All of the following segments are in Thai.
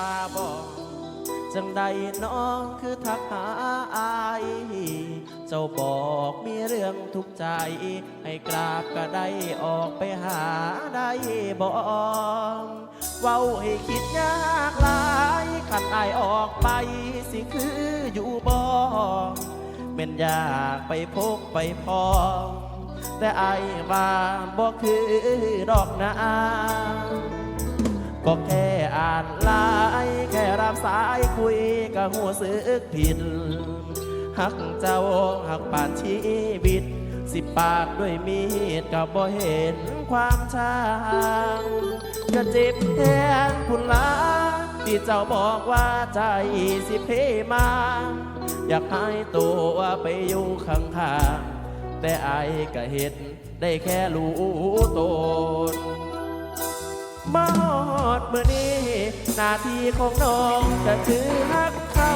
ว่าบอกจังใดน้องคือทักหาอาย เจ้าบอกมีเรื่องทุกใจ ให้กราบก็ได้ออกไปหาได้บอกเว้าให้คิดยากหลายขันอายออกไปสิคืออยู่บ่เป็นอยากไปพบไปพองแต่อายว่าบ่คือดอกนา ก็แค่อ่านไลน์แค่รับสายคุยก็หัวสึกผิด หักเจ้าหักป่านชีวิต สิปากด้วยมีดก็บ่เห็นความช่างก็เจ็บแทนคุณลาที่เจ้าบอกว่าใจสิเพมา อยากให้ตัวไปอยู่ข้างๆแต่ไอ้ก็เห็นได้แค่รู้ตนมา ดเมื่อนี้หน้าที่ของน้องก็คือฮักเขา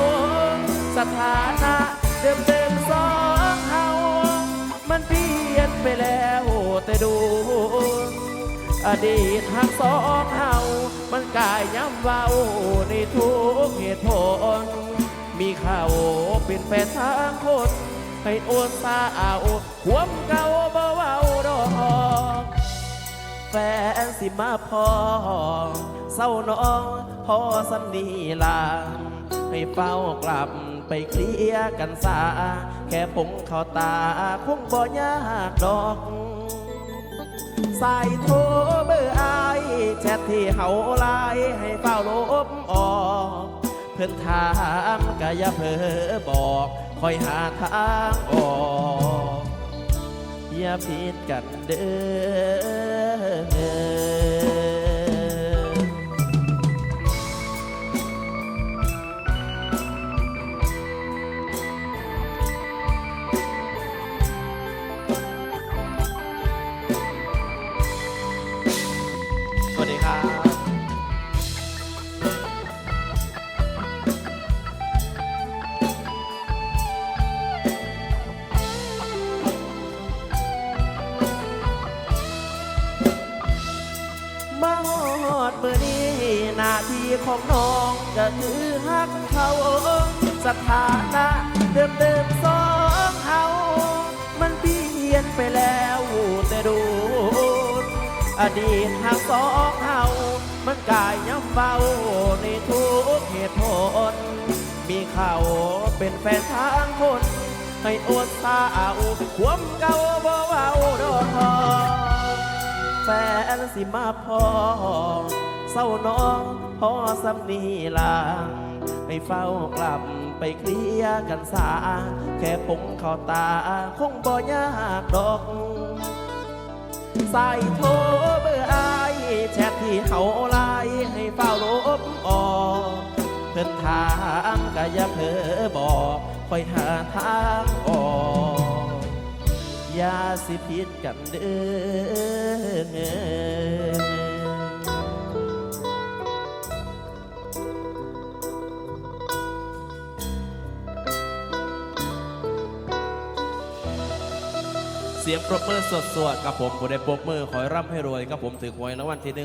สถานะเดิมเดิมสองเฮามันเปลี่ยนไปแล้วแต่ดู อดีตฮักสองเฮามันกลายย้ำเว้าในทุกเหตุผล มีเขาเป็นแฟนทางคน ให้โอนสาวความเก่าบ่เว้า ฟนสิมาพอเศร้าน้องพอสันนีลาให้เฝ้ากลับไปเคลียกันสา แค่ผงเข้าตาคงบ่ยากดอกสายโทรเบอร์อายแชทที่เฮาไลน์ให้เฝ้าลบออก เพื่อนถามก็อย่าเผลอบอกคอยหาทางออก อย่าผิดกันเด้อ ನ ดเมื่อนี้หน้าที่ของน้องก็คือฮักเขาสถานะเดิมเดิมๆสองเฮามันเปลี่ยนไปแล้วแต่ดู อดีตหักสองเฮามันกลายย้ำเบาในทุกเหตุผล มีเขาเป็นแฟนทางคน ให้อดสาวความเก่าบ่เว้าดอก แฟนสิมาพอเศร้าน้องพอสำนีลางให้เฝ้ากลับไปเคลียกันสา แค่ผงเข้าตา คงบ่ยากดอก ใสายโทรเบอร์อายแชทที่เขาไลน์ให้เฝ้าลบออกเพิ่นถามก็อย่าเผลอบอกคอยหาทาง อย่าสิผิดกันเด้อเสียงปรบมือสดๆกับผมผู้ได้ปรบมือขอให้ร่ำให้รวยกับผมถือหวยรางวัลที่หนึ่ง